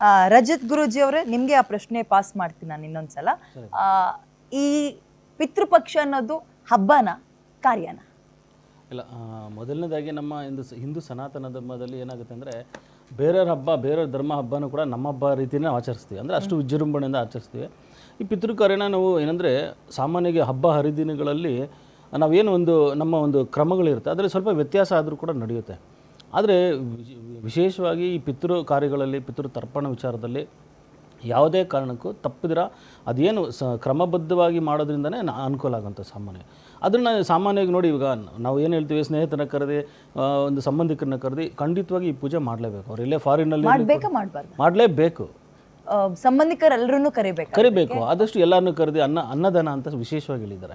ಆ, ರಜತ್ ಗುರುಜಿ ಅವರೇ ನಿಮ್ಗೆ ಆ ಪ್ರಶ್ನೆ ಪಾಸ್ ಮಾಡ್ತೀನಿ ನಾನು ಇನ್ನೊಂದ್ಸಲ. ಆ, ಈ ಪಿತೃಪಕ್ಷ ಅನ್ನೋದು ಹಬ್ಬನ ಕಾರ್ಯನ? ಇಲ್ಲ ಆ, ಮೊದಲನೇದಾಗಿ ನಮ್ಮ ಹಿಂದೂ ಸ- ಹಿಂದೂ ಸನಾತನ ಧರ್ಮದಲ್ಲಿ ಏನಾಗುತ್ತೆ ಅಂದರೆ ಬೇರೆಯವ್ರ ಹಬ್ಬ ಬೇರೆಯವ್ರ ಧರ್ಮ ಹಬ್ಬನೂ ಕೂಡ ನಮ್ಮ ಹಬ್ಬ ರೀತಿಯೇ ನಾವು ಆಚರಿಸ್ತೀವಿ. ಅಂದರೆ ಅಷ್ಟು ವಿಜೃಂಭಣೆಯಿಂದ ಆಚರಿಸ್ತೀವಿ. ಈ ಪಿತೃಕಾರ್ಯನ ನಾವು ಏನಂದರೆ ಸಾಮಾನ್ಯವಾಗಿ ಹಬ್ಬ ಹರಿದಿನಗಳಲ್ಲಿ ನಾವೇನು ಒಂದು ನಮ್ಮ ಒಂದು ಕ್ರಮಗಳಿರುತ್ತೆ ಅದರಲ್ಲಿ ಸ್ವಲ್ಪ ವ್ಯತ್ಯಾಸ ಆದರೂ ಕೂಡ ನಡೆಯುತ್ತೆ. ಆದರೆ ವಿಶೇಷವಾಗಿ ಈ ಪಿತೃ ಕಾರ್ಯಗಳಲ್ಲಿ ಪಿತೃ ತರ್ಪಣ ವಿಚಾರದಲ್ಲಿ ಯಾವುದೇ ಕಾರಣಕ್ಕೂ ತಪ್ಪಿದ್ರೆ ಅದೇನು ಸ ಕ್ರಮಬದ್ಧವಾಗಿ ಮಾಡೋದ್ರಿಂದನೇ ಅನುಕೂಲ ಆಗುವಂಥ ಸಾಮಾನ್ಯ. ಅದನ್ನು ಸಾಮಾನ್ಯವಾಗಿ ನೋಡಿ ಇವಾಗ ನಾವು ಏನು ಹೇಳ್ತೀವಿ ಸ್ನೇಹಿತನ ಕರೆದಿ ಒಂದು ಸಂಬಂಧಿಕರನ್ನ ಕರೆದಿ ಖಂಡಿತವಾಗಿ ಈ ಪೂಜೆ ಮಾಡಲೇಬೇಕು. ಅವ್ರು ಇಲ್ಲೇ ಫಾರಿನಲ್ಲಿ ಮಾಡಲೇಬೇಕು. ಸಂಬಂಧಿಕರೆಲ್ಲರೂ ಕರಿಬೇಕು ಕರಿಬೇಕು. ಆದಷ್ಟು ಎಲ್ಲರನ್ನೂ ಕರೆದಿ ಅನ್ನ, ಅನ್ನದಾನ ಅಂತ ವಿಶೇಷವಾಗಿ ಹೇಳಿದ್ದಾರೆ.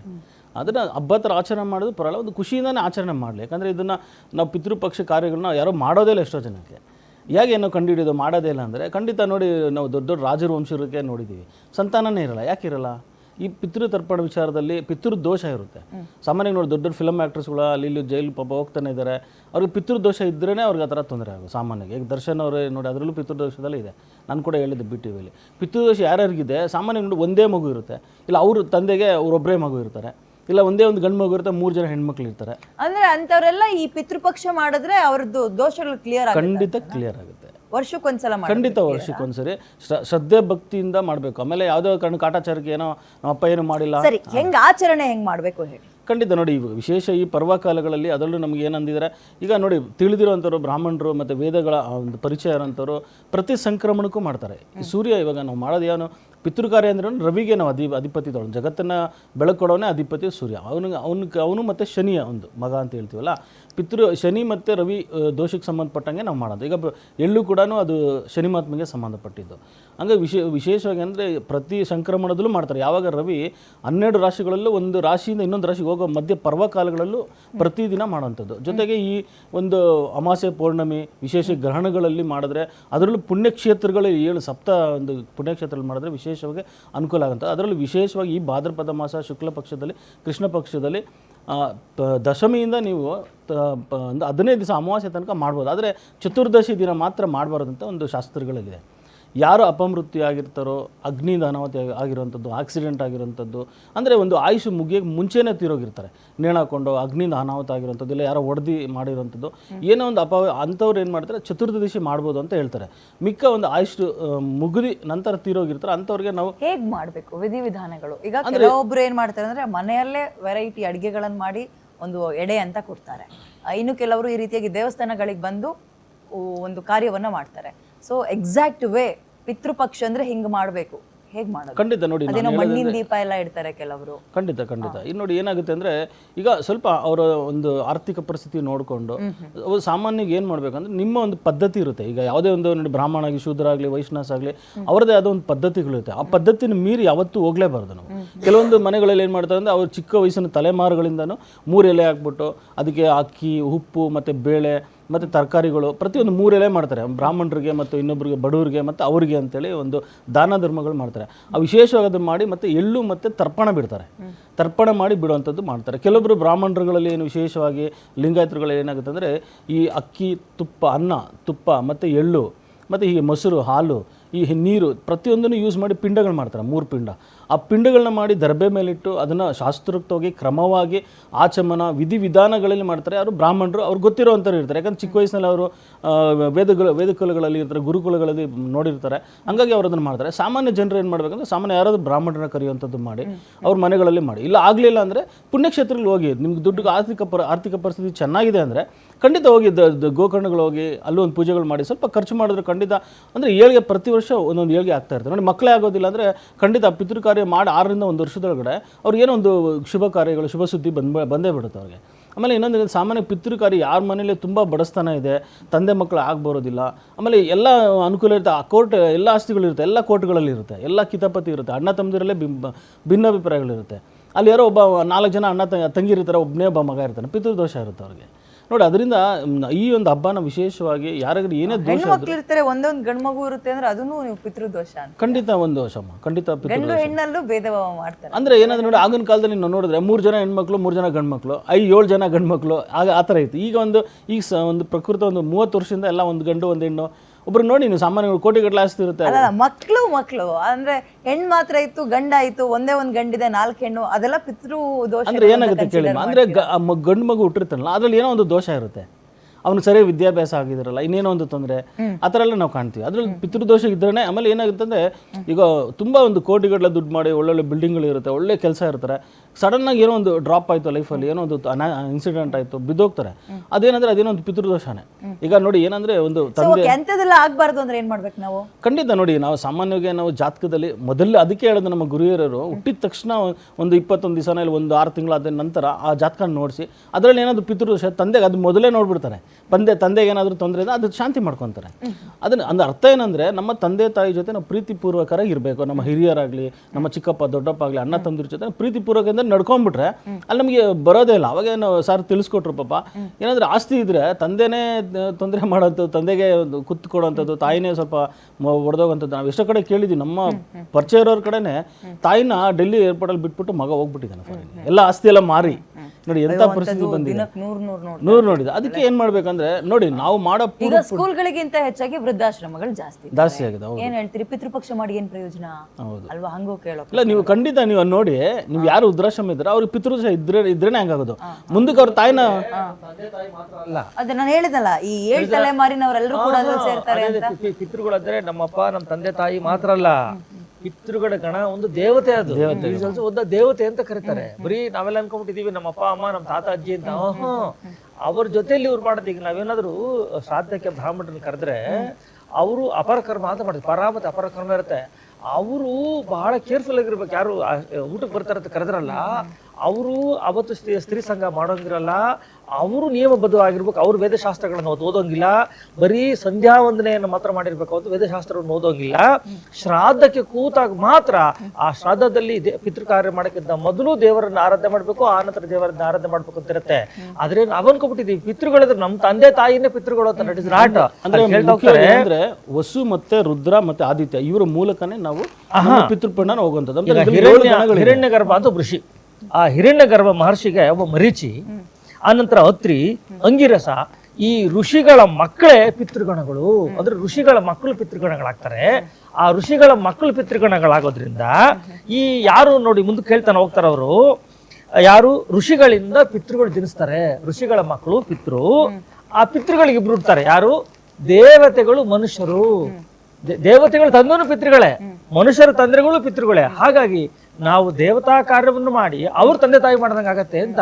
ಅದನ್ನ ಹಬ್ಬ ಆಚರಣೆ ಮಾಡೋದು ಪರವಾಗಿಲ್ಲ. ಒಂದು ಖುಷಿಯಿಂದನೇ ಆಚರಣೆ ಮಾಡಲಿ. ಯಾಕಂದರೆ ಇದನ್ನು ನಾವು ಪಿತೃಪಕ್ಷ ಕಾರ್ಯಗಳನ್ನ ಯಾರೋ ಮಾಡೋದೇ ಇಲ್ಲ ಎಷ್ಟೋ ಜನಕ್ಕೆ. ಹೇಗೆ ಏನೋ ಕಂಡುಹಿಡಿಯೋದು ಮಾಡೋದೇ ಇಲ್ಲ ಅಂದರೆ ಖಂಡಿತ ನೋಡಿ ನಾವು ದೊಡ್ಡ ದೊಡ್ಡ ರಾಜರ ವಂಶಕ್ಕೆ ನೋಡಿದ್ದೀವಿ. ಸಂತಾನನೇ ಇರಲ್ಲ. ಯಾಕೆ ಇರಲ್ಲ? ಈ ಪಿತೃ ತರ್ಪಣ ವಿಚಾರದಲ್ಲಿ ಪಿತೃ ದೋಷ ಇರುತ್ತೆ. ಸಾಮಾನ್ಯವಾಗಿ ನೋಡಿ ದೊಡ್ಡ ದೊಡ್ಡ ಫಿಲಮ್ ಆ್ಯಕ್ಟ್ರೆಸ್ಗಳು ಅಲ್ಲಿ ಇಲ್ಲಿ ಜೈಲು ಪಾಪ ಹೋಗ್ತಾನೆ ಇದ್ದಾರೆ ಅವ್ರಿಗೆ ಪಿತೃದೋಷ ಇದ್ರೇ ಅವ್ರಿಗೆ ಆ ಥರ ತೊಂದರೆ ಆಗೋದು ಸಾಮಾನ್ಯವಾಗಿ. ಈಗ ದರ್ಶನ್ ಅವರೇ ನೋಡಿ ಅದರಲ್ಲೂ ಪಿತೃದೋಷದಲ್ಲೇ ಇದೆ. ನಾನು ಕೂಡ ಹೇಳಿದ್ದೆ ಬಿ ಟಿ ವಿಲಿ ಪಿತೃದೋಷ ಯಾರ್ಯಾರಿಗಿದೆ? ಸಾಮಾನ್ಯ ನೋಡಿ ಒಂದೇ ಮಗು ಇರುತ್ತೆ. ಇಲ್ಲ ಅವ್ರ ತಂದೆಗೆ ಅವರೊಬ್ಬರೇ ಮಗು ಇರ್ತಾರೆ. ಇಲ್ಲ ಒಂದೇ ಒಂದು ಗಂಡು ಮಗು ಇರುತ್ತೆ ಮೂರು ಜನ ಹೆಣ್ಮಕ್ಳು ಇರ್ತಾರೆ. ಅಂದ್ರೆ ಅಂಥವರೆಲ್ಲ ಈ ಪಿತೃಪಕ್ಷ ಮಾಡಿದ್ರೆ ಅವ್ರದ್ದು ದೋಷಗಳು ಕ್ಲಿಯರ್ ಆಗುತ್ತೆ. ಖಂಡಿತ ಕ್ಲಿಯರ್ ಆಗುತ್ತೆ. ವರ್ಷಕ್ಕೊಂದ್ಸಲ ಖಂಡಿತ ವರ್ಷಕ್ಕೊಂದ್ಸರಿ. ಶ್ರ- ಶ್ರದ್ಧೆ ಭಕ್ತಿಯಿಂದ ಮಾಡಬೇಕು. ಆಮೇಲೆ ಯಾವುದೋ ಕಾರಣ ಕಾಟಾಚಾರಕ್ಕೆ ಏನೋ ನಮ್ಮಪ್ಪ ಏನು ಮಾಡಿಲ್ಲ. ಸರಿ ಹೆಂಗೆ ಆಚರಣೆ ಹೆಂಗೆ ಮಾಡಬೇಕು ಹೇಳಿ? ಖಂಡಿತ ನೋಡಿ ವಿಶೇಷ ಈ ಪರ್ವಕಾಲಗಳಲ್ಲಿ ಅದರಲ್ಲೂ ನಮ್ಗೆ ಏನಂದಿದ್ದಾರೆ ಈಗ ನೋಡಿ ತಿಳಿದಿರುವಂಥವ್ರು ಬ್ರಾಹ್ಮಣರು ಮತ್ತು ವೇದಗಳ ಒಂದು ಪರಿಚಯ ಇರೋಂಥವ್ರು ಪ್ರತಿ ಸಂಕ್ರಮಣಕ್ಕೂ ಮಾಡ್ತಾರೆ. ಈ ಸೂರ್ಯ ಇವಾಗ ನಾವು ಮಾಡೋದು ಏನು ಪಿತೃಕಾರ್ಯ ಅಂದ್ರೆ ರವಿಗೆ ನಾವು ಅಧಿ ಅಧಿಪತಿ ಜಗತ್ತನ್ನು ಬೆಳಕೊಡೋನೇ ಅಧಿಪತಿ ಸೂರ್ಯ. ಅವನಿಗೆ ಅವನಿಗೆ ಅವನು ಮತ್ತು ಶನಿಯ ಒಂದು ಮಗ ಅಂತ ಹೇಳ್ತೀವಲ್ಲ ಪಿತೃ ಶನಿ ಮತ್ತು ರವಿ ದೋಷಕ್ಕೆ ಸಂಬಂಧಪಟ್ಟಂಗೆ ನಾವು ಮಾಡೋದು. ಈಗ ಎಳ್ಳು ಕೂಡ ಅದು ಶನಿ ಮಹಾತ್ಮೆಗೆ ಸಂಬಂಧಪಟ್ಟಿದ್ದು. ಹಂಗೆ ವಿಶೇ, ವಿಶೇಷವಾಗಿ ಅಂದರೆ ಪ್ರತಿ ಸಂಕ್ರಮಣದಲ್ಲೂ ಮಾಡ್ತಾರೆ. ಯಾವಾಗ ರವಿ ಹನ್ನೆರಡು ರಾಶಿಗಳಲ್ಲೂ ಒಂದು ರಾಶಿಯಿಂದ ಇನ್ನೊಂದು ರಾಶಿಗೆ ಹೋಗೋ ಮಧ್ಯ ಪರ್ವಕಾಲಗಳಲ್ಲೂ ಪ್ರತಿದಿನ ಮಾಡುವಂಥದ್ದು. ಜೊತೆಗೆ ಈ ಒಂದು ಅಮಾಸೆ ಪೌರ್ಣಮಿ, ವಿಶೇಷ ಗ್ರಹಣಗಳಲ್ಲಿ ಮಾಡಿದ್ರೆ ಅದರಲ್ಲೂ ಪುಣ್ಯಕ್ಷೇತ್ರಗಳು ಏಳು ಸಪ್ತ ಒಂದು ಪುಣ್ಯಕ್ಷೇತ್ರಗಳು ಮಾಡಿದ್ರೆ ವಿಶೇಷವಾಗಿ ಅನುಕೂಲ ಆಗುತ್ತೆ. ಅದರಲ್ಲೂ ವಿಶೇಷವಾಗಿ ಈ ಭಾದ್ರಪದ ಮಾಸ ಶುಕ್ಲ ಪಕ್ಷದಲ್ಲಿ, ಕೃಷ್ಣ ಪಕ್ಷದಲ್ಲಿ ದಶಮಿಯಿಂದ ನೀವು ಒಂದು ಹದಿನೈದು ದಿವಸ ಅಮಾವಾಸ್ಯೆ ತನಕ ಮಾಡ್ಬೋದು. ಆದರೆ ಚತುರ್ದಶಿ ದಿನ ಮಾತ್ರ ಮಾಡಬಾರ್ದಂತ ಒಂದು ಶಾಸ್ತ್ರಗಳಿದೆ ಯಾರು ಅಪಮೃತ್ಯು ಆಗಿರ್ತಾರೋ ಅಗ್ನಿ ಅನಾಹುತಿ ಆಗಿ- ಆಗಿರುವಂಥದ್ದು ಆಕ್ಸಿಡೆಂಟ್ ಆಗಿರುವಂಥದ್ದು ಅಂದರೆ ಒಂದು ಆಯುಷ್ ಮುಗಿಯೋಕೆ ಮುಂಚೆನೇ ತೀರೋಗಿರ್ತಾರೆ. ನೇಣಾಕೊಂಡು ಅಗ್ನಿಯಿಂದ ಅನಾಹುತ ಆಗಿರುವಂಥದ್ದು ಇಲ್ಲ ಯಾರೋ ಒಡೆದು ಮಾಡಿರುವಂಥದ್ದು ಏನೋ ಒಂದು ಅಪ ಅಂಥವ್ರು ಏನು ಮಾಡ್ತಾರೆ ಚತುರ್ದಶಿ ಮಾಡ್ಬೋದು ಅಂತ ಹೇಳ್ತಾರೆ. ಮಿಕ್ಕ ಒಂದು ಆಯುಷ್ ಮುಗಿದು ನಂತರ ತೀರೋಗಿರ್ತಾರೆ ಅಂಥವ್ರಿಗೆ ನಾವು ಹೇಗೆ ಮಾಡಬೇಕು? ವಿಧಿವಿಧಾನಗಳು ಈಗ ಕೆಲವೊಬ್ರು ಏನು ಮಾಡ್ತಾರೆ ಅಂದರೆ ಮನೆಯಲ್ಲೇ ವೆರೈಟಿ ಅಡುಗೆಗಳನ್ನು ಮಾಡಿ ಒಂದು ಎಡೆ ಅಂತ ಕೊಡ್ತಾರೆ. ಇನ್ನು ಕೆಲವರು ಈ ರೀತಿಯಾಗಿ ದೇವಸ್ಥಾನಗಳಿಗೆ ಬಂದು ಒಂದು ಕಾರ್ಯವನ್ನು ಮಾಡ್ತಾರೆ. ಸೊ ಎಕ್ಸಾಕ್ಟ್ ವೇ ಪಿತೃಪಕ್ಷ ಅಂದ್ರೆ ಹಿಂಗ್ ಮಾಡಬೇಕು. ಹೇಗ್ ಮಾಡೋದು? ಖಂಡಿತ ನೋಡಿ ನಾನು ಅದೇನೋ ಮಣ್ಣಿನ ದೀಪ ಎಲ್ಲ ಇಡ್ತಾರೆ ಕೆಲವರು. ಖಂಡಿತ ಖಂಡಿತ. ಇಲ್ಲಿ ನೋಡಿ ಏನಾಗುತ್ತೆ ಅಂದ್ರೆ ಈಗ ಸ್ವಲ್ಪ ಅವರ ಒಂದು ಆರ್ಥಿಕ ಪರಿಸ್ಥಿತಿ ನೋಡಿಕೊಂಡು ಅವ್ರು ಸಾಮಾನ್ಯವಾಗಿ ಏನು ಮಾಡ್ಬೇಕಂದ್ರೆ ನಿಮ್ಮ ಒಂದು ಪದ್ಧತಿ ಇರುತ್ತೆ. ಈಗ ಯಾವುದೇ ಒಂದು ನೋಡಿ ಬ್ರಾಹ್ಮಣ ಆಗಲಿ ಶೂದ್ರ ಆಗಲಿ ವೈಷ್ಣಾಸ್ ಆಗಲಿ ಅವರದೇ ಆದ ಒಂದು ಪದ್ಧತಿಗಳಿರುತ್ತೆ ಆ ಪದ್ಧತಿನ ಮೀರಿ ಯಾವತ್ತು ಹೋಗ್ಲೇಬಾರ್ದು ನಾವು. ಕೆಲವೊಂದು ಮನೆಗಳಲ್ಲಿ ಏನು ಮಾಡ್ತಾರೆ ಅಂದ್ರೆ ಅವ್ರ ಚಿಕ್ಕ ವಯಸ್ಸಿನ ತಲೆಮಾರುಗಳಿಂದನೂ ಮೂರೆಲೆ ಹಾಕ್ಬಿಟ್ಟು ಅದಕ್ಕೆ ಅಕ್ಕಿ ಉಪ್ಪು ಮತ್ತು ಬೇಳೆ ಮತ್ತು ತರಕಾರಿಗಳು ಪ್ರತಿಯೊಂದು ಮೂರೆಲೆ ಮಾಡ್ತಾರೆ. ಬ್ರಾಹ್ಮಣರಿಗೆ ಮತ್ತು ಇನ್ನೊಬ್ಬರಿಗೆ ಬಡವರಿಗೆ ಮತ್ತು ಅವರಿಗೆ ಅಂತೇಳಿ ಒಂದು ದಾನ ಧರ್ಮಗಳು ಮಾಡ್ತಾರೆ. ಆ ವಿಶೇಷವಾಗಿ ಅದನ್ನ ಮಾಡಿ ಮತ್ತು ಎಳ್ಳು ಮತ್ತು ತರ್ಪಣ ಬಿಡ್ತಾರೆ. ತರ್ಪಣ ಮಾಡಿ ಬಿಡುವಂಥದ್ದು ಮಾಡ್ತಾರೆ. ಕೆಲವೊಬ್ಬರು ಬ್ರಾಹ್ಮಣರುಗಳಲ್ಲಿ ಏನು ವಿಶೇಷವಾಗಿ ಲಿಂಗಾಯತರುಗಳಲ್ಲಿ ಏನಾಗುತ್ತೆ ಅಂದರೆ ಈ ಅಕ್ಕಿ, ತುಪ್ಪ, ಅನ್ನ, ತುಪ್ಪ ಮತ್ತು ಎಳ್ಳು ಮತ್ತು ಹೀಗೆ ಮೊಸರು, ಹಾಲು ಈ ನೀರು ಪ್ರತಿಯೊಂದನ್ನು ಯೂಸ್ ಮಾಡಿ ಪಿಂಡಗಳು ಮಾಡ್ತಾರೆ, ಮೂರು ಪಿಂಡ. ಆ ಪಿಂಡಗಳನ್ನ ಮಾಡಿ ದರ್ಬೆ ಮೇಲಿಟ್ಟು ಅದನ್ನು ಶಾಸ್ತ್ರೋಕ್ತವಾಗಿ ಕ್ರಮವಾಗಿ ಆಚಮನ ವಿಧಿವಿಧಾನಗಳಲ್ಲಿ ಮಾಡ್ತಾರೆ. ಅವರು ಬ್ರಾಹ್ಮಣರು ಅವ್ರಿಗೆ ಗೊತ್ತಿರೋವಂಥವ್ರು ಇರ್ತಾರೆ. ಯಾಕಂದ್ರೆ ಚಿಕ್ಕ ವಯಸ್ಸಿನಲ್ಲಿ ಅವರು ವೇದಗಳು, ವೇದಕುಲಗಳಲ್ಲಿ ಇರ್ತಾರೆ, ಗುರುಕುಲಗಳಲ್ಲಿ ನೋಡಿರ್ತಾರೆ. ಹಂಗಾಗಿ ಅವರು ಅದನ್ನು ಮಾಡ್ತಾರೆ. ಸಾಮಾನ್ಯ ಜನರು ಏನು ಮಾಡಬೇಕಂದ್ರೆ ಸಾಮಾನ್ಯ ಯಾರಾದರೂ ಬ್ರಾಹ್ಮಣರನ್ನ ಕರೆಯುವಂಥದ್ದು ಮಾಡಿ, ಅವ್ರ ಮನೆಗಳಲ್ಲಿ ಮಾಡಿ. ಇಲ್ಲ ಆಗಲಿಲ್ಲ ಅಂದರೆ ಪುಣ್ಯಕ್ಷೇತ್ರಗಳು ಹೋಗಿ, ನಿಮ್ಗೆ ದುಡ್ಡು ಆರ್ಥಿಕ ಪರ, ಆರ್ಥಿಕ ಪರಿಸ್ಥಿತಿ ಚೆನ್ನಾಗಿದೆ ಅಂದರೆ ಖಂಡಿತ ಹೋಗಿ ಗೋಕರ್ಣಗಳು ಹೋಗಿ ಅಲ್ಲೂ ಒಂದು ಪೂಜೆಗಳು ಮಾಡಿ ಸ್ವಲ್ಪ ಖರ್ಚು ಮಾಡಿದ್ರೆ ಖಂಡಿತ ಅಂದರೆ ಏಳಿಗೆ ಪ್ರತಿ ವರ್ಷ ಒಂದೊಂದು ಏಳಿಗೆ ಆಗ್ತಾ ಇರ್ತಾರೆ ನೋಡಿ, ಮಕ್ಕಳೇ ಆಗೋದಿಲ್ಲ ಅಂದರೆ ಖಂಡಿತ ಪಿತೃ ಕಾರ್ಯ ಮಾಡಿ ಆರರಿಂದ ಒಂದು ವರ್ಷದೊಳಗಡೆ ಅವ್ರಿಗೆ ಏನೋ ಒಂದು ಶುಭ ಕಾರ್ಯಗಳು, ಶುಭ ಸುದ್ದಿ ಬಂದ್ ಬಂದೇ ಬಿಡುತ್ತೆ ಅವ್ರಿಗೆ. ಆಮೇಲೆ ಇನ್ನೊಂದು ಸಾಮಾನ್ಯ ಪಿತೃಕಾರಿ ಯಾರ ಮನೇಲಿ ತುಂಬ ಬಡಸ್ತಾನ ಇದೆ, ತಂದೆ ಮಕ್ಕಳು ಆಗ್ಬರೋದಿಲ್ಲ. ಆಮೇಲೆ ಎಲ್ಲ ಅನುಕೂಲ ಇರುತ್ತೆ, ಆ ಕೋರ್ಟ್ ಎಲ್ಲ ಆಸ್ತಿಗಳಿರುತ್ತೆ ಎಲ್ಲ ಕೋರ್ಟ್ಗಳಲ್ಲಿ ಇರುತ್ತೆ, ಎಲ್ಲ ಕಿತಾಪತಿ ಇರುತ್ತೆ, ಅಣ್ಣ ತಮ್ಮದಿರಲ್ಲೇ ಭಿನ್ನಾಭಿಪ್ರಾಯಗಳಿರುತ್ತೆ ಅಲ್ಲಿ ಯಾರೋ ಒಬ್ಬ ನಾಲ್ಕು ಜನ ಅಣ್ಣ ತಂಗಿ ಇರ್ತಾರೆ ಒಬ್ಬನೇ ಒಬ್ಬ ಮಗ ಇರ್ತಾನೆ, ಪಿತೃದೋಷ ಇರುತ್ತೆ ಅವ್ರಿಗೆ. ನೋಡಿ ಅದರಿಂದ ಈ ಒಂದು ಹಬ್ಬನ ವಿಶೇಷವಾಗಿ ಯಾರಾದ್ರೂ ಏನೇ ದೋಷ ಇರ್ತಾರೆ ಒಂದೊಂದು ಗಂಡು ಮಗು ಇರುತ್ತೆ ಅಂದ್ರೆ ಅದನ್ನು ನೀವು ಪಿತೃದೋಷ ಅಂತ. ಖಂಡಿತ ಒಂದು ದೋಷಮ್ಮ ಖಂಡಿತ ಪಿತೃ ಗಂಡು ಹೆಣ್ಣಲ್ಲೂ ಭೇದ ಭಾವ ಮಾಡ್ತಾರೆ. ಅಂದ್ರೆ ಏನಾದ್ರೂ ನೋಡಿ ಆಗಿನ ಕಾಲದಲ್ಲಿ ನಾವು ನೋಡಿದ್ರೆ ಮೂರು ಜನ ಹೆಣ್ಮಕ್ಳು ಮೂರು ಜನ ಗಂಡ್ಮಕ್ಳು ಐದು ಏಳು ಜನ ಗಂಡ್ಮಕ್ಳು ಆಗ ಆ ಥರ ಇತ್ತು. ಈಗ ಒಂದು ಈಗ ಸ ಒಂದು ಪ್ರಕೃತ ಒಂದು ಮೂವತ್ತು ವರ್ಷದಿಂದ ಎಲ್ಲ ಒಂದು ಗಂಡು ಒಂದು ಹೆಣ್ಣು ಒಬ್ರು ನೋಡಿ ನೀವು ಸಾಮಾನ್ಯ ಕೋಟಿಗಟ್ಟಲೆ ಆಸ್ತಿ ಇರುತ್ತೆ. ಅಲ್ಲ ಮಕ್ಳು ಮಕ್ಳು. ಅಂದ್ರೆ ಹೆಣ್ಣು ಮಾತ್ರ ಇತ್ತು ಗಂಡ ಆಯ್ತು ಒಂದೇ ಒಂದು ಗಂಡಿದೆ ನಾಲ್ಕು ಹೆಣ್ಣು ಅದೆಲ್ಲ ಪಿತೃ ದೋಷ ಅಂದ್ರೆ ಏನಾಗುತ್ತೆ ಕೇಳಿ ಅಂದ್ರೆ ಗಂಡು ಮಗು ಹುಟ್ಟಿರ್ತಾನಲ್ಲ ಅದ್ರಲ್ಲಿ ಏನೋ ಒಂದು ದೋಷ ಇರುತ್ತೆ. ಅವ್ನು ಸರಿ ವಿದ್ಯಾಭ್ಯಾಸ ಆಗಿದಿರಲ್ಲ ಇನ್ನೇನೋ ಒಂದು ತೊಂದರೆ. ಆ ಥರ ಎಲ್ಲ ನಾವು ಕಾಣ್ತೀವಿ. ಅದ್ರಲ್ಲಿ ಪಿತೃದೋಷ ಇದ್ರೇ ಆಮೇಲೆ ಏನಾಗುತ್ತೆ ಅಂದ್ರೆ ಈಗ ತುಂಬಾ ಒಂದು ಕೋಟಿಗಟ್ಟಲೆ ದುಡ್ಡು ಮಾಡಿ ಒಳ್ಳೊಳ್ಳೆ ಬಿಲ್ಡಿಂಗ್ಗಳು ಇರುತ್ತೆ ಒಳ್ಳೆ ಕೆಲಸ ಇರ್ತಾರೆ. ಸಡನ್ ಆಗಿ ಏನೋ ಒಂದು ಡ್ರಾಪ್ ಆಯ್ತು ಲೈಫಲ್ಲಿ ಏನೋ ಒಂದು ಇನ್ಸಿಡೆಂಟ್ ಆಯ್ತು ಬಿದ್ದೋಗ್ತಾರೆ. ಅದೇನಂದ್ರೆ ಅದೇನೋ ಒಂದು ಪಿತೃದೋಷನೇ. ಈಗ ನೋಡಿ ಏನಂದ್ರೆ ಒಂದು ತಂದೆ ಎಂಥದೆಲ್ಲ ಆಗ್ಬಾರ್ದು ಅಂದ್ರೆ ಏನು ಮಾಡ್ಬೇಕು ನಾವು? ಖಂಡಿತ ನೋಡಿ ನಾವು ಸಾಮಾನ್ಯವಾಗಿ ನಾವು ಜಾತಕದಲ್ಲಿ ಮೊದಲು ಅದಕ್ಕೆ ಹೇಳೋದು ನಮ್ಮ ಗುರುಹಿಯರು ಹುಟ್ಟಿದ ತಕ್ಷಣ ಒಂದು ಇಪ್ಪತ್ತೊಂದು ದಿವಸನ ಇಲ್ಲಿ ಒಂದು ಆರು ತಿಂಗಳಾದ ನಂತರ ಆ ಜಾತಕ ನೋಡಿಸಿ ಅದರಲ್ಲಿ ಏನಾದರೂ ಪಿತೃದೋಷ ತಂದೆಗೆ ಅದು ಮೊದಲೇ ನೋಡ್ಬಿಡ್ತಾರೆ. ತಂದೆ ತಂದೆಗೆ ಏನಾದರೂ ತೊಂದರೆ ಇದೆ ಅದು ಶಾಂತಿ ಮಾಡ್ಕೊತಾರೆ. ಅದನ್ನ ಅಂದ್ರೆ ಅರ್ಥ ಏನಂದ್ರೆ ನಮ್ಮ ತಂದೆ ತಾಯಿ ಜೊತೆ ನಾವು ಪ್ರೀತಿಪೂರ್ವಕರಾಗಿ ಇರಬೇಕು. ನಮ್ಮ ಹಿರಿಯರಾಗಲಿ ನಮ್ಮ ಚಿಕ್ಕಪ್ಪ ದೊಡ್ಡಪ್ಪ ಆಗಲಿ ಅಣ್ಣ ತಂದಿರ ಜೊತೆ ಪ್ರೀತಿಪೂರ್ವಕದಿಂದ ನಡ್ಕೊಂಡ್ಬಿಟ್ರೆ ಅಲ್ಲಿ ನಮಗೆ ಬರೋದೇ ಇಲ್ಲ. ಅವಾಗ ಏನು ಸರ್ ತಿಳಿಸ್ಕೊಟ್ರು ಪಾಪ. ಏನಾದರೂ ಆಸ್ತಿ ಇದ್ದರೆ ತಂದೆನೇ ತೊಂದರೆ ಮಾಡೋದು ತಂದೆಗೆ ಕುತ್ತು ಕೊಡೋಂಥದ್ದು ತಾಯಿನೇ ಸ್ವಲ್ಪ ಹೊಡೆದೋಗಂಥದ್ದು ನಾವು ಎಷ್ಟೋ ಕಡೆ ಕೇಳಿದ್ವಿ. ನಮ್ಮ ಪರಿಚಯ ಇರೋರ ಕಡೆನೇ ತಾಯಿನ ಡೆಲ್ಲಿ ಏರ್ಪೋರ್ಟಲ್ಲಿ ಬಿಟ್ಬಿಟ್ಟು ಮಗ ಹೋಗ್ಬಿಟ್ಟಿದ್ದಾನೆ ಎಲ್ಲ ಆಸ್ತಿ ಎಲ್ಲ ಮಾರಿ. ನೋಡಿ ಎಂತ ಪರಿಸ್ಥಿತಿ ಬಂದಿದೆ? ದಿನಕ್ಕೆ ನೂರ್ ನೂರ್ ನೋಡಿ ನೂರು ನೋಡಿದ. ಅದಕ್ಕೆ ಏನ್ ಮಾಡ್ಬೇಕಂದ್ರೆ ನೋಡಿ ನಾವು ಮಾಡೋ ಈಗ ಸ್ಕೂಲ್ಗಳಿಗಿಂತ ಹೆಚ್ಚಾಗಿ ವೃದ್ಧಾಶ್ರಮಗಳು ಜಾಸ್ತಿ. ಜಾಸ್ತಿ ಆಗಿದೆ ಹೌದು. ಏನ್ ಹೇಳ್ತೀರಿ? ಪಿತೃಪಕ್ಷ ಮಾಡಿ ಏನ್ ಪ್ರಯೋಜನ? ಹೌದು. ಅಲ್ವಾ? ಹಂಗೋ ಕೇಳೋ ಇಲ್ಲ ನೀವು ಖಂಡಿತ ನೀವು ನೋಡಿ ನೀವು ಯಾರು ವೃದ್ಧಾಶ್ರಮ ಇದ್ರೆ ಅವ್ರ ಪಿತೃದೋಷ ಇದ್ರೆ ಇದ್ರೇನೆ ಹಂಗಾಗೋದು ಮುಂದಕ್ಕೆ ಅವ್ರ ತಾಯಿನ ಅದೇ ನಾನು ಹೇಳಿದಲ್ಲ ಈ ಏಳು ತಲೆಮಾರಿನವರೆಲ್ಲರೂ ಕೂಡ ಅದ್ರಲ್ಲಿ ಸೇರ್ತಾರೆ ಅಂತ. ಪಿತೃಗಳಂದ್ರೆ ನಮ್ಮಪ್ಪ ನಮ್ಮ ತಂದೆ ತಾಯಿ ಮಾತ್ರ ಅಲ್ಲ. ಪಿತೃಗಳ ಗಣ ಒಂದು ದೇವತೆ ಅದು. ಒಂದ ದೇವತೆ ಅಂತ ಕರೀತಾರೆ. ಬರೀ ನಾವೆಲ್ಲ ಅನ್ಕೊಂಡ್ಬಿಟ್ಟಿದೀವಿ ನಮ್ಮ ಅಪ್ಪ ಅಮ್ಮ ನಮ್ಮ ತಾತ ಅಜ್ಜಿ ಅಂತ. ಅವ್ರ ಜೊತೆಯಲ್ಲಿ ಇವ್ರು ಮಾಡ್ತೀವಿ ಈಗ ನಾವೇನಾದ್ರೂ ಶ್ರಾದ್ದಕ್ಕೆ ಬ್ರಾಹ್ಮಣರನ್ನ ಕರೆದ್ರೆ ಅವರು ಅಪರಕರ್ಮ ಅಂತ ಮಾಡ್ತೀವಿ ಪರ ಅಪರ ಕರ್ಮ ಇರುತ್ತೆ. ಅವರು ಬಹಳ ಕೇರ್ಫುಲ್ ಆಗಿರ್ಬೇಕು. ಯಾರು ಊಟಕ್ಕೆ ಬರ್ತಾರಂತ ಕರೆದ್ರಲ್ಲ ಅವರು ಅವತ್ತು ಸ್ತ್ರೀ ಸ್ತ್ರೀ ಸಂಘ ಮಾಡೋಂಗಿರಲ್ಲ ಅವರು ನಿಯಮಬದ್ಧವಾಗಿರ್ಬೇಕು ಅವರು ವೇದಶಾಸ್ತ್ರಗಳನ್ನು ಅವತ್ತು ಓದೋಂಗಿಲ್ಲ. ಬರೀ ಸಂಧ್ಯಾ ವಂದನೆಯನ್ನು ಮಾತ್ರ ಮಾಡಿರ್ಬೇಕು ಅವತ್ತು ವೇದಶಾಸ್ತ್ರವನ್ನು ಓದೋಂಗಿಲ್ಲ. ಶ್ರಾದ್ದಕ್ಕೆ ಕೂತಾಗ ಮಾತ್ರ ಆ ಶ್ರಾದ್ದದಲ್ಲಿ ದೇ- ಪಿತೃ ಕಾರ್ಯ ಮಾಡೋಕ್ಕಿಂತ ಮೊದಲು ದೇವರನ್ನ ಆರಾಧನೆ ಮಾಡಬೇಕು ಆ ನಂತರ ದೇವರನ್ನ ಆರಾಧನೆ ಮಾಡಬೇಕು ಅಂತ ಇರುತ್ತೆ. ಆದ್ರೆ ನಾವು ಅನ್ಕೊಬಿಟ್ಟಿದೀವಿ ಪಿತೃಗಳಿದ್ರೆ ನಮ್ಮ ತಂದೆ ತಾಯಿನೇ ಪಿತೃಗಳು ಅಂತ ನಟಿಸ್ ಆಟ. ಅಂದ್ರೆ ಅಂದ್ರೆ ವಸು ಮತ್ತೆ ರುದ್ರ ಮತ್ತೆ ಆದಿತ್ಯ ಇವರ ಮೂಲಕನೇ ನಾವು ಪಿತೃಪಣ್ಣ ಹೋಗುವಂಥದ್ದು. ಹಿರಣ್ಯ ಗರ್ಭ ಅಂತ ಋಷಿ. ಆ ಹಿರಣ್ಯ ಗರ್ಭ ಮಹರ್ಷಿಗೆ ಒಬ್ಬ ಮರೀಚಿ ಆನಂತರ ಅತ್ರಿ, ಅಂಗಿರಸ, ಈ ಋಷಿಗಳ ಮಕ್ಕಳೇ ಪಿತೃಗಣಗಳು. ಅಂದ್ರೆ ಋಷಿಗಳ ಮಕ್ಕಳು ಪಿತೃಗಣಗಳಾಗ್ತಾರೆ. ಆ ಋಷಿಗಳ ಮಕ್ಕಳು ಪಿತೃಗಣಗಳಾಗೋದ್ರಿಂದ ಈ ಯಾರು ನೋಡಿ ಮುಂದಕ್ಕೆ ಹೇಳ್ತಾನೆ ಹೋಗ್ತಾರೆ ಅವರು, ಯಾರು ಋಷಿಗಳಿಂದ ಪಿತೃಗಳು ಜನಿಸ್ತಾರೆ. ಋಷಿಗಳ ಮಕ್ಕಳು, ಪಿತೃ. ಆ ಪಿತೃಗಳಿಗೆ ಇಬ್ರು ಯಾರು? ದೇವತೆಗಳು, ಮನುಷ್ಯರು. ದೇವತೆಗಳು ತಂದನು ಪಿತೃಗಳೇ. ಮನುಷ್ಯರ ತಂದ್ರೆಗಳು ಪಿತೃಗಳೇ. ಹಾಗಾಗಿ ನಾವು ದೇವತಾ ಕಾರ್ಯವನ್ನು ಮಾಡಿ ಅವ್ರ ತಂದೆ ತಾಯಿ ಮಾಡ್ದಂಗೆ ಆಗತ್ತೆ ಅಂತ.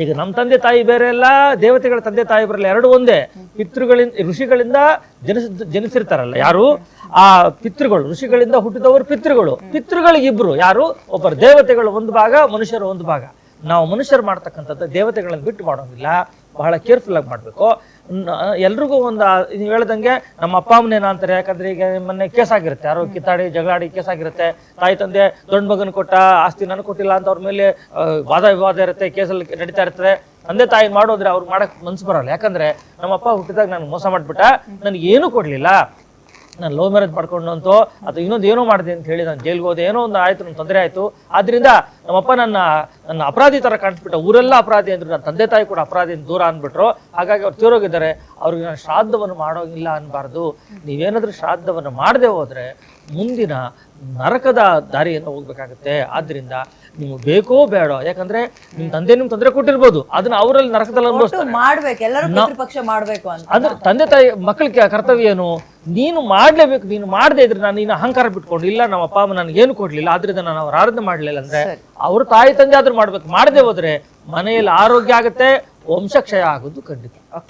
ಈಗ ನಮ್ಮ ತಂದೆ ತಾಯಿ ಬೇರೆ ಎಲ್ಲ ದೇವತೆಗಳ ತಂದೆ ತಾಯಿ ಬರಲ್ಲ, ಎರಡು ಒಂದೇ. ಪಿತೃಗಳಿಂದ, ಋಷಿಗಳಿಂದ ಜನಿಸ, ಜನಿಸಿರ್ತಾರಲ್ಲ ಯಾರು? ಆ ಪಿತೃಗಳು, ಋಷಿಗಳಿಂದ ಹುಟ್ಟಿದವರು ಪಿತೃಗಳು. ಪಿತೃಗಳಿಗಿಬ್ರು ಯಾರು? ಒಬ್ಬರು ದೇವತೆಗಳು ಒಂದು ಭಾಗ, ಮನುಷ್ಯರು ಒಂದು ಭಾಗ. ನಾವು ಮನುಷ್ಯರು ಮಾಡ್ತಕ್ಕಂಥದ್ದು ದೇವತೆಗಳನ್ನು ಬಿಟ್ಟು ಮಾಡೋಂಗಿಲ್ಲ ಬಹಳ ಕೇರ್ಫುಲ್ ಆಗಿ ಮಾಡಬೇಕು. ಎಲ್ರಿಗೂ ಒಂದು ನೀವು ಹೇಳ್ದಂಗೆ ನಮ್ಮ ಅಪ್ಪ, ಅಮ್ಮನ ಅಂತಾರೆ. ಯಾಕಂದ್ರೆ ಈಗ ಮೊನ್ನೆ ಕೇಸ್ ಆಗಿರುತ್ತೆ. ಯಾರೋ ಕಿತ್ತಾಡಿ ಜಗಳಾಡಿ ಕೇಸ್ ಆಗಿರುತ್ತೆ. ತಾಯಿ, ತಂದೆ ದೊಡ್ಡ ಮಗನ ಕೊಟ್ಟ ಆಸ್ತಿ ನನಗೆ ಕೊಟ್ಟಿಲ್ಲ ಅಂತ ಅವ್ರ ಮೇಲೆ ವಾದ ವಿವಾದ ಇರುತ್ತೆ, ಕೇಸಲ್ಲಿ ನಡೀತಾ ಇರ್ತದೆ. ತಂದೆ, ತಾಯಿ ಮಾಡೋದ್ರೆ ಅವ್ರು ಮಾಡಕ್ ಮನ್ಸು ಬರಲ್ಲ. ಯಾಕಂದ್ರೆ ನಮ್ಮ ಅಪ್ಪ ಹುಟ್ಟಿದಾಗ ನಾನು ಮೋಸ ಮಾಡ್ಬಿಟ್ಟ, ನನಗೆ ಏನೂ ಕೊಡ್ಲಿಲ್ಲ. ನಾನು ಲವ್ ಮ್ಯಾರೇಜ್ ಮಾಡ್ಕೊಂಡು ಅಂತೋ ಅಥವಾ ಇನ್ನೊಂದು ಏನೋ ಮಾಡಿದೆ ಅಂತ ಹೇಳಿ ನಾನು ಜೈಲ್ಗೆ ಹೋದೆ, ಏನೋ ಒಂದು ಆಯಿತು ನನ್ನ ತೊಂದರೆ ಆಯಿತು. ಆದ್ದರಿಂದ ನಮ್ಮಪ್ಪ ನನ್ನ ನನ್ನ ಅಪರಾಧಿ ತರ ಕಾಣಿಸ್ಬಿಟ್ಟ, ಊರೆಲ್ಲ ಅಪರಾಧಿ ಅಂದರು, ನನ್ನ ತಂದೆ ತಾಯಿ ಕೂಡ ಅಪರಾಧಿ ಅಂತ ದೂರ ಅಂದ್ಬಿಟ್ರು. ಹಾಗಾಗಿ ಅವ್ರು ತೀರೋಗಿದ್ದಾರೆ, ಅವ್ರಿಗೆ ನಾನು ಶ್ರಾದ್ದವನ್ನು ಮಾಡೋಂಗಿಲ್ಲ ಅನ್ನಬಾರ್ದು ನೀವೇನಾದರೂ ಶ್ರಾದ್ದವನ್ನು ಮಾಡದೆ ಹೋದ್ರೆ ಮುಂದಿನ ನರಕದ ದಾರಿಯನ್ನು ಹೋಗ್ಬೇಕಾಗುತ್ತೆ. ಆದ್ರಿಂದ ನೀವು ಬೇಕೋ ಬೇಡ ಯಾಕಂದ್ರೆ ನಿಮ್ ತಂದೆ ನಿಮ್ ತೊಂದರೆ ಕೊಟ್ಟಿರ್ಬೋದು. ಅದನ್ನ ಅವರಲ್ಲಿ ನರಕದಲ್ಲಿ ಅನುಭವಿಸ್ತಾರೆ. ಎಲ್ಲರೂ ಪಿತೃಪಕ್ಷ ಮಾಡ್ಬೇಕು ಅಂತ. ಅಂದ್ರೆ ತಂದೆ ತಾಯಿ ಮಕ್ಕಳಿಗೆ ಕರ್ತವ್ಯ ಏನು? ನೀನು ಮಾಡ್ಲೇಬೇಕು ನೀನು ಮಾಡದೇ ಇದ್ರೆ ನಾನು ನೀನು ಅಹಂಕಾರ ಬಿಟ್ಕೊಂಡು ಇಲ್ಲ ನಮ್ಮ ಅಪ್ಪ ಅಮ್ಮ ನನಗೆ ಏನು ಕೊಡ್ಲಿಲ್ಲ ಆದ್ರಿಂದ ನಾನು ಅವ್ರ ಆರಾಧನೆ ಮಾಡ್ಲಿಲ್ಲ ಅಂದ್ರೆ ಅವ್ರ ತಾಯಿ ತಂದೆ ಆದ್ರೂ ಮಾಡ್ಬೇಕು. ಮಾಡದೆ ಹೋದ್ರೆ ಮನೆಯಲ್ಲಿ ಆರೋಗ್ಯ ಆಗುತ್ತೆ ವಂಶಕ್ಷಯ ಆಗೋದು ಖಂಡಿತ.